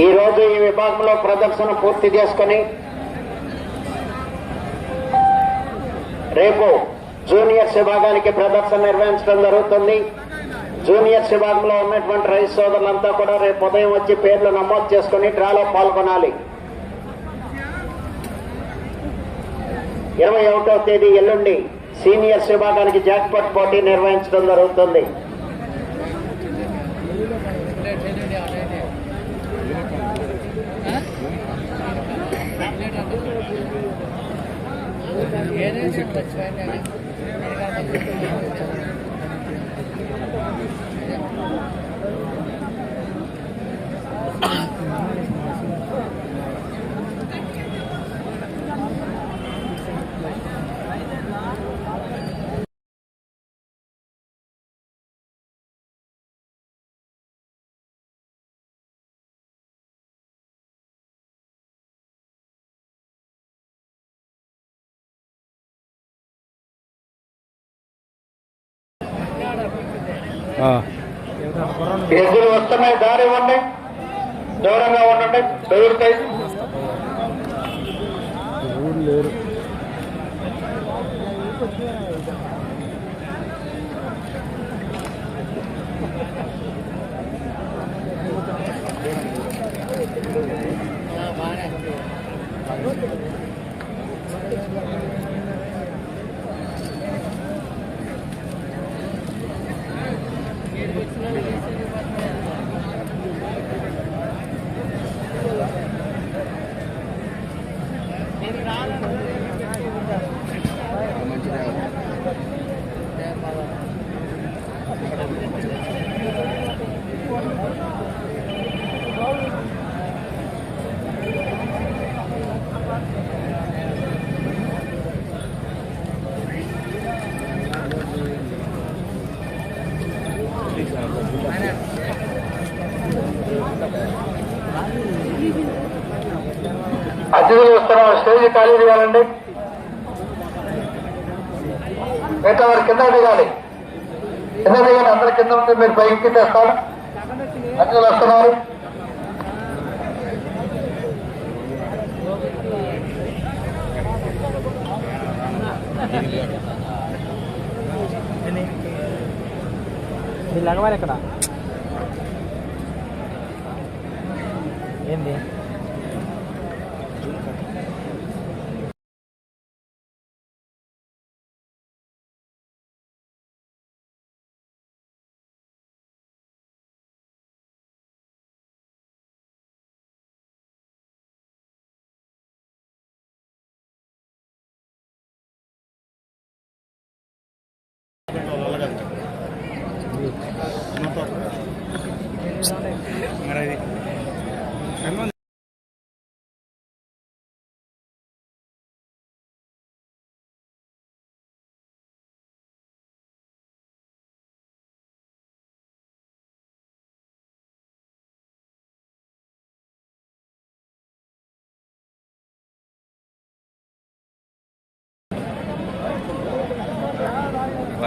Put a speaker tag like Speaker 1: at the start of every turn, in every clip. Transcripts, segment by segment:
Speaker 1: ఈరోజు ఈ విభాగంలో ప్రదర్శన పూర్తి చేసుకొని రేపు జూనియర్స్ విభాగానికి ప్రదర్శన నిర్వహించడం జరుగుతుంది. జూనియర్స్ విభాగంలో ఉన్నటువంటి రైతు సోదరులంతా కూడా రేపు ఉదయం వచ్చి పేర్లు నమోదు చేసుకుని డ్రాలో పాల్గొనాలి. ఇరవై ఒకటో తేదీ ఎల్లుండి సీనియర్స్ విభాగానికి జాక్పాట్ పోటీ నిర్వహించడం జరుగుతుంది. చెప్పచ్చు ఎద్దులు వస్తున్నాయి దారి ఇవ్వండి. దూరంగా ఉండండి. బెదురుతాయి అతిథులు వస్తున్న స్టేజ్ ఖాళీ దిగాలండి మిగతా వారు కింద దిగాలి. కింద దిగాలి అందరి కింద ఉంటే మీరు పైకి తెస్తారు. అతిథులు వస్తున్నారు.
Speaker 2: మీరు లగవాలి ఇక్కడ. ఏంది?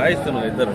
Speaker 3: రాయిస్తున్నారు ఇద్దరు.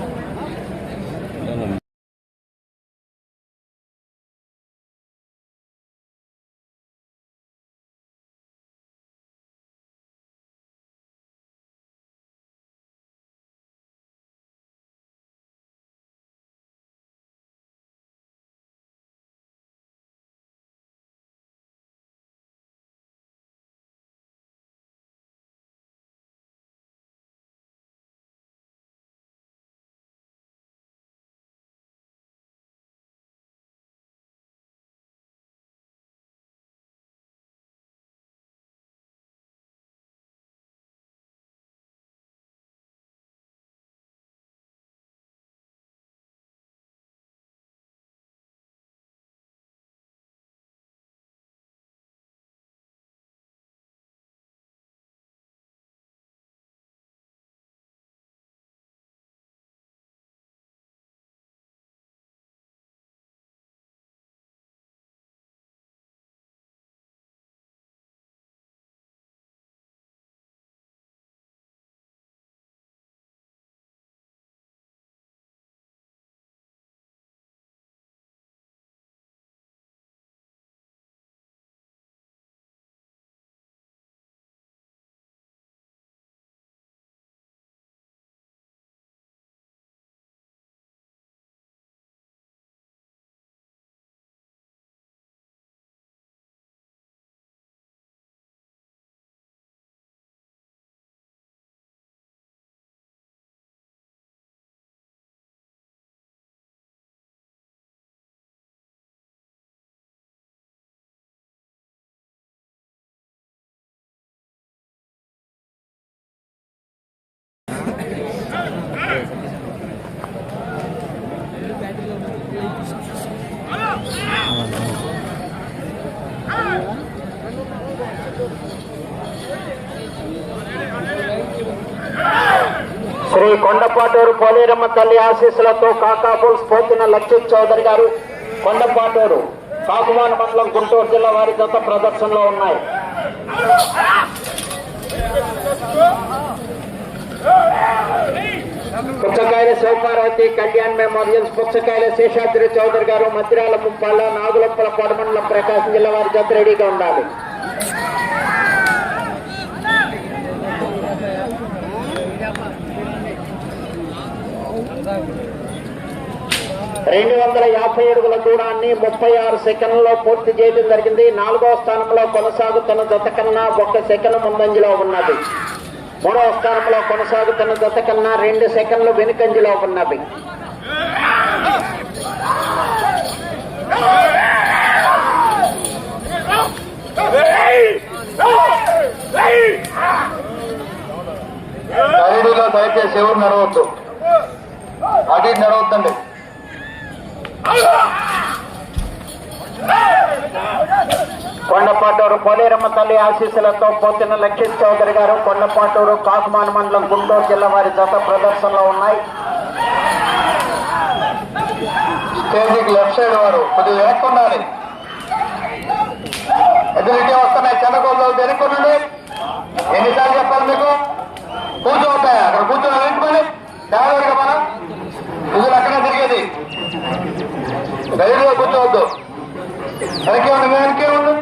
Speaker 1: కొండపాటూరు పోలేరమ్మ తల్లి ఆశీస్సులతో కాకాపూల్ స్ఫూర్తిన లక్షిత్ చౌదరి గారు కొండపాటూరు కాకుమాన మండలం గుంటూరు జిల్లా వారి జత ప్రదర్శనలో ఉన్నాయి. పుచ్చకాయల శివపార్వతి కళ్యాణ్ మెమోరియల్స్ పుచ్చకాయల శేషాద్రి చౌదరి గారు మద్రాల ముప్పాల నాగులప్పల పొడమండలం ప్రకాశం జిల్లా వారి జత రెడీగా ఉండాలి. రెండు వందల యాభై అడుగుల దూరాన్ని ముప్పై ఆరు సెకండ్లలో పూర్తి చేయడం జరిగింది. నాలుగో స్థానంలో కొనసాగుతున్న జత కన్నా ఒక సెకండ్ ముందంజలో ఉన్నది. మూడవ స్థానంలో కొనసాగుతున్న జత కన్నా రెండు సెకండ్లు వెనుకంజలో ఉన్నవి
Speaker 2: దయచేసి ఎవరు నడవద్దు. అటు నడవద్దండి.
Speaker 1: కొండపాటూరు పోలేరమ్మ తల్లి ఆశీస్సులతో పోతిన లక్ష్మీ చౌదరి గారు కొండపాటూరు కాకుమాన్ మండలం గుంటూరు జిల్లా వారి జత ప్రదర్శనలో ఉన్నాయి.
Speaker 2: స్టేజీకి లెఫ్ట్ సైడ్ వారు కొద్దిగా వెనక్కి ఉండాలి. ఎదురుకే వస్తున్నాయి చెన్నకోళ్ళు వెనుక్కునండి ఎన్నిసార్లు చెప్పాలి మీకు? కూర్చోవుతాయి అక్కడ కూర్చొని వెనుకోండి జాగ్రత్తగా మనం ఇదిలో అక్కడ గదిలో కూర్చోవద్దు. వెనకే ఉండి వెనకే ఉండు.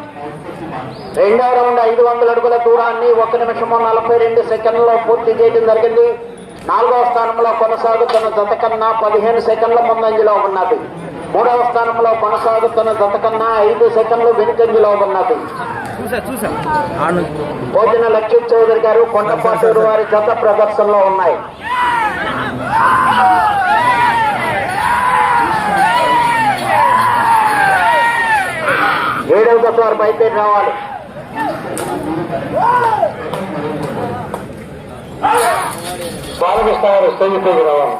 Speaker 1: రెండవ రౌండ్ ఐదు వందల అడుగుల దూరాన్ని ఒక నిమిషము నలభై రెండు సెకండ్లలో పూర్తి చేయడం జరిగింది. నాలుగవ స్థానంలో కొనసాగుతున్న జత కన్నా పదిహేను సెకండ్ల ముందంజలో ఉన్నది. మూడవ స్థానంలో కొనసాగుతున్న జత కన్నా ఐదు సెకండ్లు వెనుకంజలో ఉన్నది. భోజన లక్ష్మణ్ చౌదరి గారు కొండపాటూరు వారి జత ప్రదర్శనలో ఉన్నాయి. ఏడవ వారు బయలుదేరి రావాలి. బాలకృష్ణ గారు స్టేజ్ పైకి రావాలి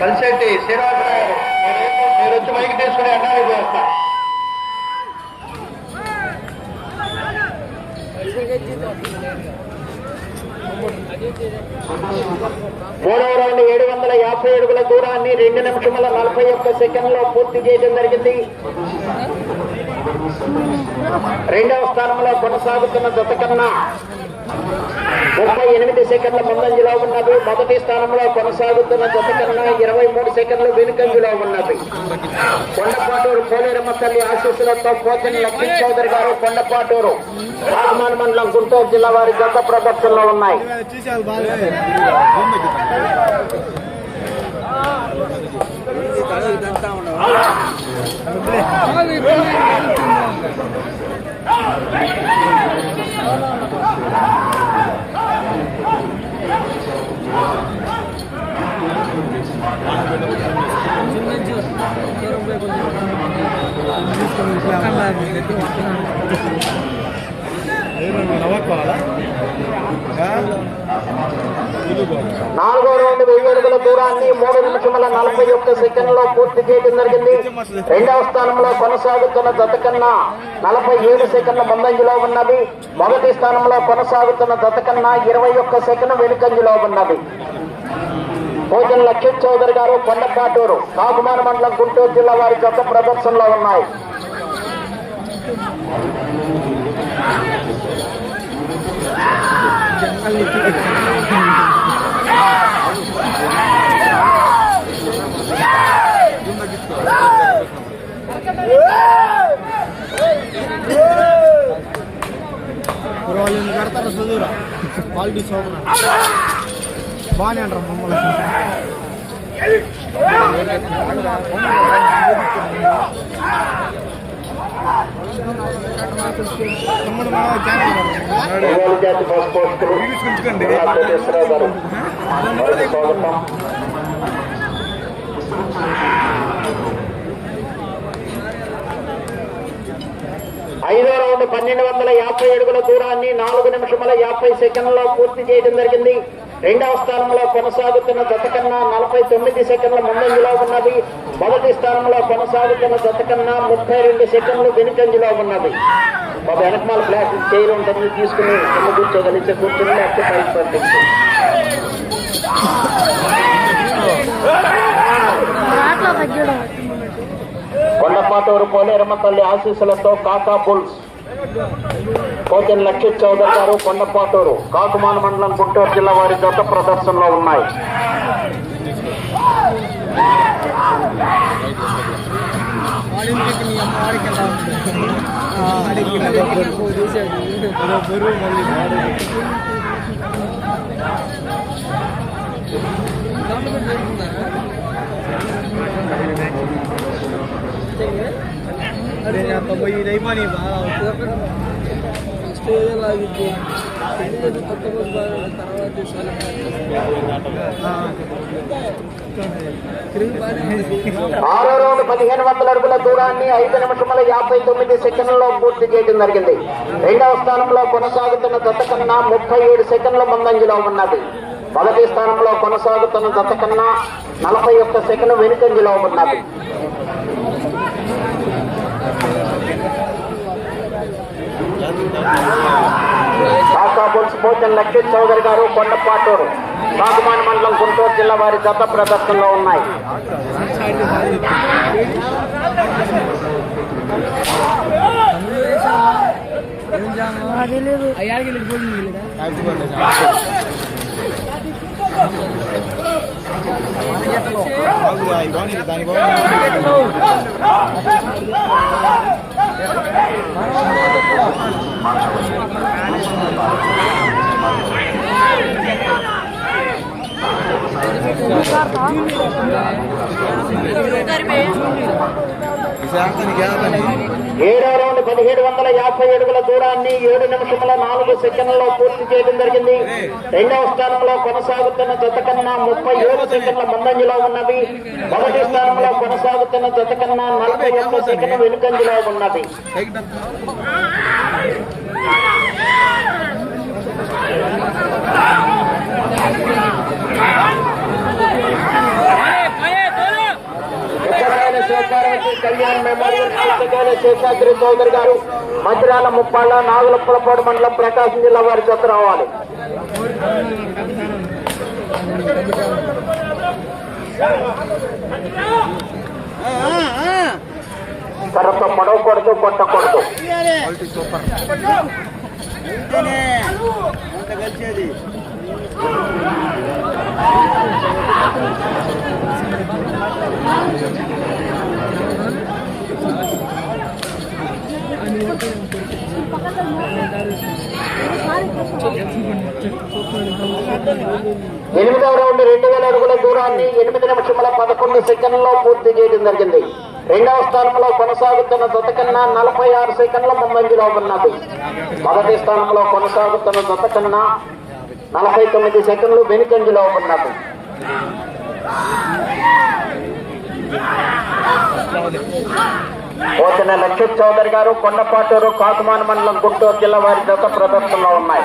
Speaker 2: కలిసేటి శ్రీరాజు గారు మీరు- మీరు వచ్చి మైకి తీసుకుని అన్నాడు చేస్తా
Speaker 1: మూడవ రౌండ్ ఏడు వందల యాభై అడుగుల నిమిషం రెండు నలభై ఒక్క సెకండ్లో పూర్తి చేయడం జరిగింది. రెండవ స్థానంలో కొనసాగుతున్న జత కన్నా ముప్పై ఎనిమిది సెకండ్ల ముందంజలో ఉన్నది. మొదటి స్థానంలో కొనసాగుతున్న జత కన్నా ఇరవై మూడు సెకండ్లు వెనుకంజలో ఉన్నది. కొండపాటూరు పోలేరమ్మ తల్లి ఆశీస్సులతో పోచని లక్ష్మీ చౌదరి గారు కొండపాటూరు రాజమాన మండలం గుంటూరు జిల్లా వారి జత ప్రదర్శనలో ఉన్నాయి. నాలుగో రౌండ్ వెయ్యి అడుగుల దూరాన్ని మూడు నిమిషముల నలభై ఒక్క సెకండ్లో పూర్తి చేయడం జరిగింది. రెండవ స్థానంలో కొనసాగుతున్న జత కన్నా నలభై ఏడు సెకండ్ల ముందంజలో ఉన్నది. మొదటి స్థానంలో కొనసాగుతున్న జత కన్నా ఇరవై ఒక్క సెకండ్ వెనుకంజలో ఉన్నది. భోజన లక్ష్మణ్ చౌదరి గారు కొండపాటూరు కాకుమాన మండలం గుంటూరు జిల్లా వారి జత ప్రదర్శనలో ఉన్నాయి.
Speaker 4: వాళ్ళు కడతారు చదువురా క్వాలిటీ సోపన బాగానే అంటారు మమ్మల్ని తమ్ముడు మన
Speaker 1: ఐదో రౌండ్ పన్నెండు వందల యాభై అడుగుల దూరాన్ని నాలుగు నిమిషముల యాభై సెకండ్లలో పూర్తి చేయడం జరిగింది. రెండవ స్థానంలో కొనసాగుతున్న జత కన్నా నలభై తొమ్మిది సెకండ్ల ముందంజలో ఉన్నది. మొదటి స్థానంలో కొనసాగుతున్న జత కన్నా ముప్పై రెండు సెకండ్లు వెనుకంజలో ఉన్నది. బాబు వెనకమాల బ్లాక్ చైర్ ఉంటుంది తీసుకుని కింద కూర్చోగలిగితే కూర్చుని లేకపోతే పైకి పంపించు కొండపాటూరు పోలేరమ్మ తల్లి ఆశీస్సులతో కాకా బుల్స్. కోచన్ లక్షిత్ చౌదరి గారు కొండపాటూరు కాకుమాన మండలం గుంటూరు జిల్లా వారి గత ప్రదర్శనలో ఉన్నాయి
Speaker 4: Thank you. స్టేజ్ కొత్త తర్వాత
Speaker 1: ఆరో రౌండ్ పదిహేను వందల అడుగుల దూరాన్ని ఐదు నిమిషముల యాభై తొమ్మిది సెకండ్లలో పూర్తి చేయడం జరిగింది. రెండవ స్థానంలో కొనసాగుతున్న దత్త కన్నా ముప్పై ఏడు సెకండ్ల ముందంజలో ఉన్నది. మొదటి స్థానంలో కొనసాగుతున్న దత్త కన్నా నలభై ఒక్క సెకండ్ వెనుకంజలో ఉన్నది. కాకా బుల్స్ భోజన్ చౌదరి గారు కొండపాటూరు బాగుమాన్ మండలం గుంటూరు జిల్లా వారి జత ప్రదర్శనలో ఉన్నాయి. ఏడో రౌండ్ పదిహేడు వందల యాభై అడుగుల దూరాన్ని ఏడు నిమిషముల నాలుగు సెకండ్లలో పూర్తి చేయడం జరిగింది రెండవ స్థానంలో కొనసాగుతున్న జత కన్నా ముప్పై ఏడు సెకండ్ల ముందంజలో ఉన్నవి మొదటి స్థానంలో కొనసాగుతున్న జత కన్నా నలభై ఒక్క సెకండ్ వెనుకంజలో ఉన్నది కళ్యాణ్ మెమోరియల్ పుస్తకాల శేషాద్రి చౌదరి గారు మధురాల ముప్పాళ్ళ నాగులపులపాడు మండలం ప్రకాశం జిల్లా వారి జత రావాలి కర్రతో పడవకూడదు కొట్టకూడదు ఎనిమిదవ రౌండ్ రెండు వేల అడుగుల దూరాన్ని ఎనిమిది నిమిషముల పదకొండు సెకండ్లలో పూర్తి చేయడం జరిగింది. రెండవ స్థానంలో కొనసాగుతున్న జత కన్నా నలభై ఆరు సెకండ్ల ముందంజలో ఉన్నది. మొదటి స్థానంలో కొనసాగుతున్న జత కన్నా నలభై తొమ్మిది సెకండ్లు వెనుకంజలో ఉన్నది. పోతిన లక్షిత్ చౌదరి గారు కొండపాటూరు కాకుమాన మండలం గుంటూరు జిల్లా వారి జత ప్రదర్శనలో ఉన్నాయి.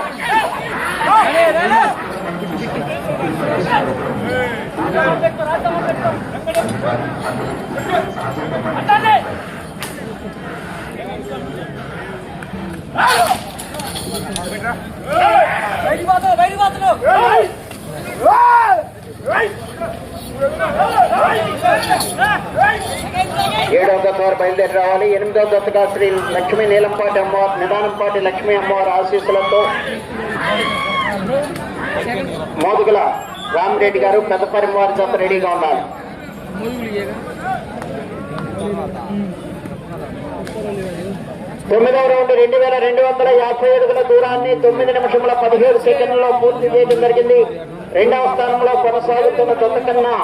Speaker 1: ఏడవ దత్తవారు వారు బయలుదేరి రావాలి. ఎనిమిదవ దత్తగా శ్రీ లక్ష్మీ నీలంపాటి అమ్మవారు నిదానంపాటి లక్ష్మీ అమ్మవారి ఆశీస్సులతో మోదుగుల రామిరెడ్డి గారు పెద్దపరి వారి జత రెడీగా ఉన్నారు. తొమ్మిదవ రౌండ్ రెండు వేల రెండు వందల యాభై అడుగుల దూరాన్ని తొమ్మిది నిమిషముల పదిహేడు సెకండ్లలో పూర్తి చేయడం జరిగింది. రెండవ స్థానంలో కొనసాగుతున్న జత కన్నా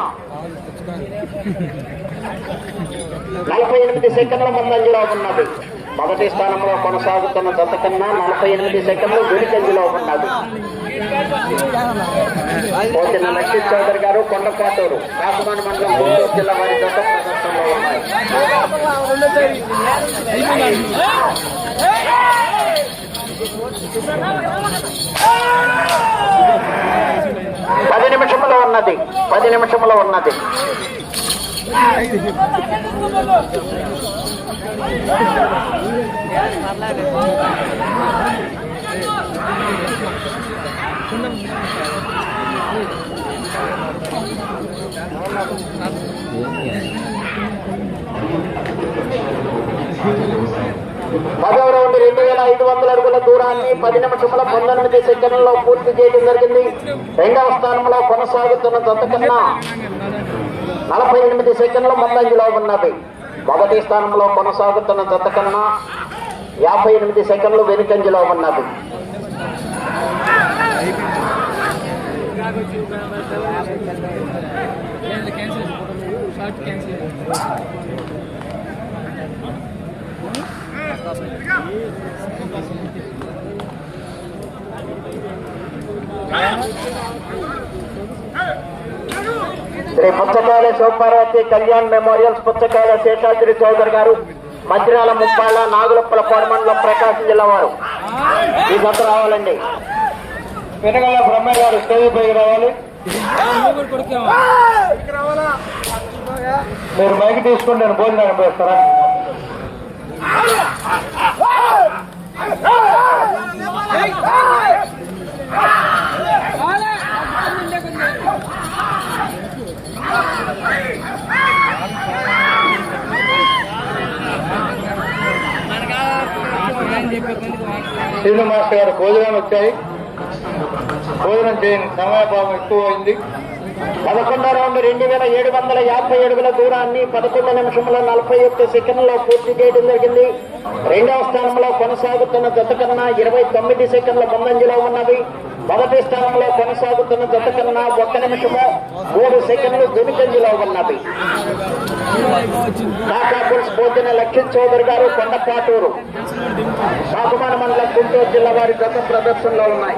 Speaker 1: నలభై ఎనిమిది సెకండ్ల ముందంజలో ఉన్నది. మొదటి స్థానంలో కొనసాగుతున్న జత కన్నా నలభై ఎనిమిది సెకండ్లు గురికంజలో ఉన్నది. పోతిన లక్షిత్ చౌదరి గారు కొండపాటూరు కాకుమాన మండలం గుంటూరు జిల్లా వారి జత ప్రదర్శనలో ఉన్నాయి. పది నిమిషంలో ఉన్నది పది నిమిషంలో ఉన్నది. పదవ రౌండ్ రెండు వేల ఐదు వందల అడుగుల దూరాన్ని పది నిమిషముల పంతొమ్మిది సెకండ్లలో పూర్తి చేయడం జరిగింది. రెండవ స్థానంలో కొనసాగుతున్న జత కన్నా నలభై ఎనిమిది సెకండ్లు ముందంజలో ఉన్నది. మొదటి స్థానంలో కొనసాగుతున్న జత కన్నా యాభై ఎనిమిది సెకండ్లు వెనుకంజలో ఉన్నది. శ్రీ పుచ్చకాయల శివపార్వతి కళ్యాణ్ మెమోరియల్స్ పుచ్చకాయల శేషాద్రి చౌదరి గారు మధ్యరాల ముప్పాళ్ళ నాగులప్పల కోరమండలం ప్రకాశం జిల్లా వారు. ఈ జత రావాలండి.
Speaker 2: వెనకాల బ్రహ్మయ్య గారు స్టేజ్ పైకి రావాలి. మీరు మైక్ తీసుకుని నేను భోజనం పోస్తారా శ్రీను మాస్టర్ గారు భోజనాలు వచ్చాయి. భోజనం చేయండి సమయభావం ఎక్కువ అయింది
Speaker 1: పదకొండో రౌండ్ రెండు వేల ఏడు వందల యాభై అడుగుల దూరాన్ని పదకొండు నిమిషముల నలభై ఒక్క సెకండ్లో పూర్తి చేయడం జరిగింది. రెండవ స్థానంలో కొనసాగుతున్న జత కన్నా ఇరవై తొమ్మిది సెకండ్ల ముందంజలో ఉన్నది మొదటి స్థానంలో కొనసాగుతున్న జత కన్నా ఒక్క నిమిషము మూడు సెకండ్లు వెనుకంజలో ఉన్నది కాకాపుల్స్ భోజన లక్ష్మణ్ చౌదరి గారు కొండపాటూరు. సాగుమాన మండలం గుంటూరు జిల్లా వారి గత ప్రదర్శనలో ఉన్నాయి.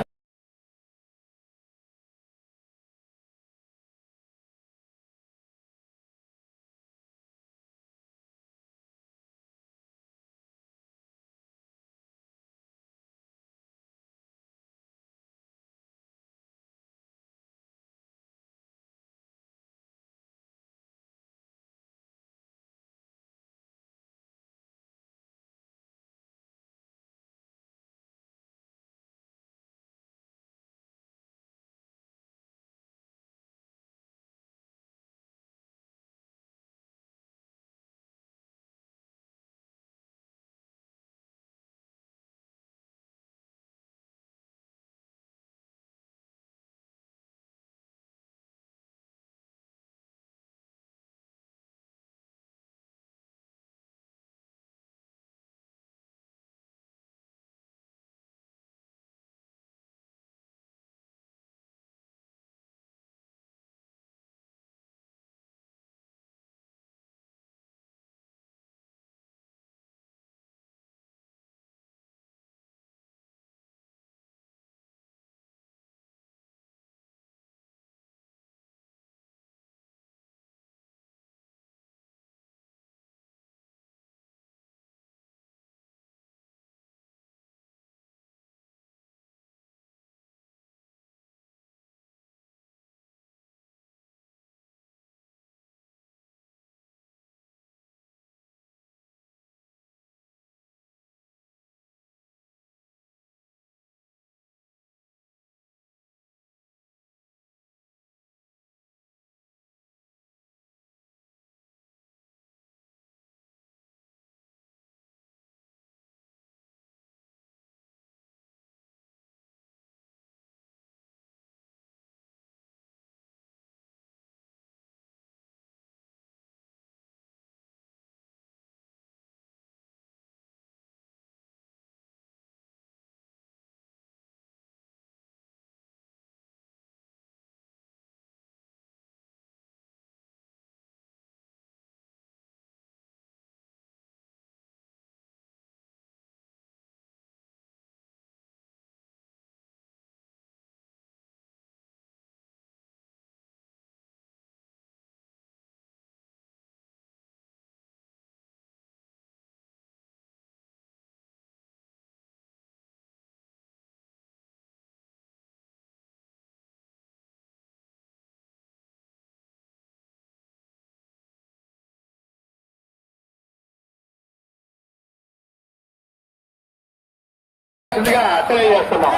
Speaker 2: చేయవలసిందిగా తెలియజేస్తున్నాం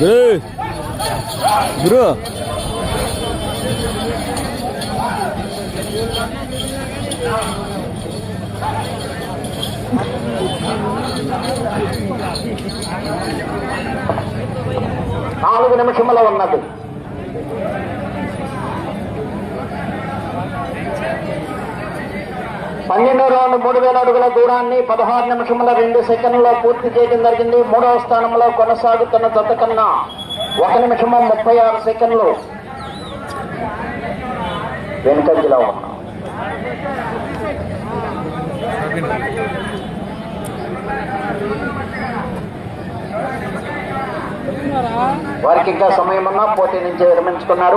Speaker 3: గురు గురు
Speaker 1: నాలుగు నిమిషముల ఉన్నది. పన్నెండో రౌండ్ మూడు వేల అడుగుల దూరాన్ని పదహారు నిమిషముల రెండు సెకండ్లో పూర్తి చేయడం జరిగింది. మూడవ స్థానంలో కొనసాగుతున్న జత కన్నా ఒక నిమిషము ముప్పై ఆరు సెకండ్లు. వెనుకంజలో ఉన్నాం. వారికి ఇంకా సమయం ఉన్నా పోటీ నుంచి విరమించుకున్నారు.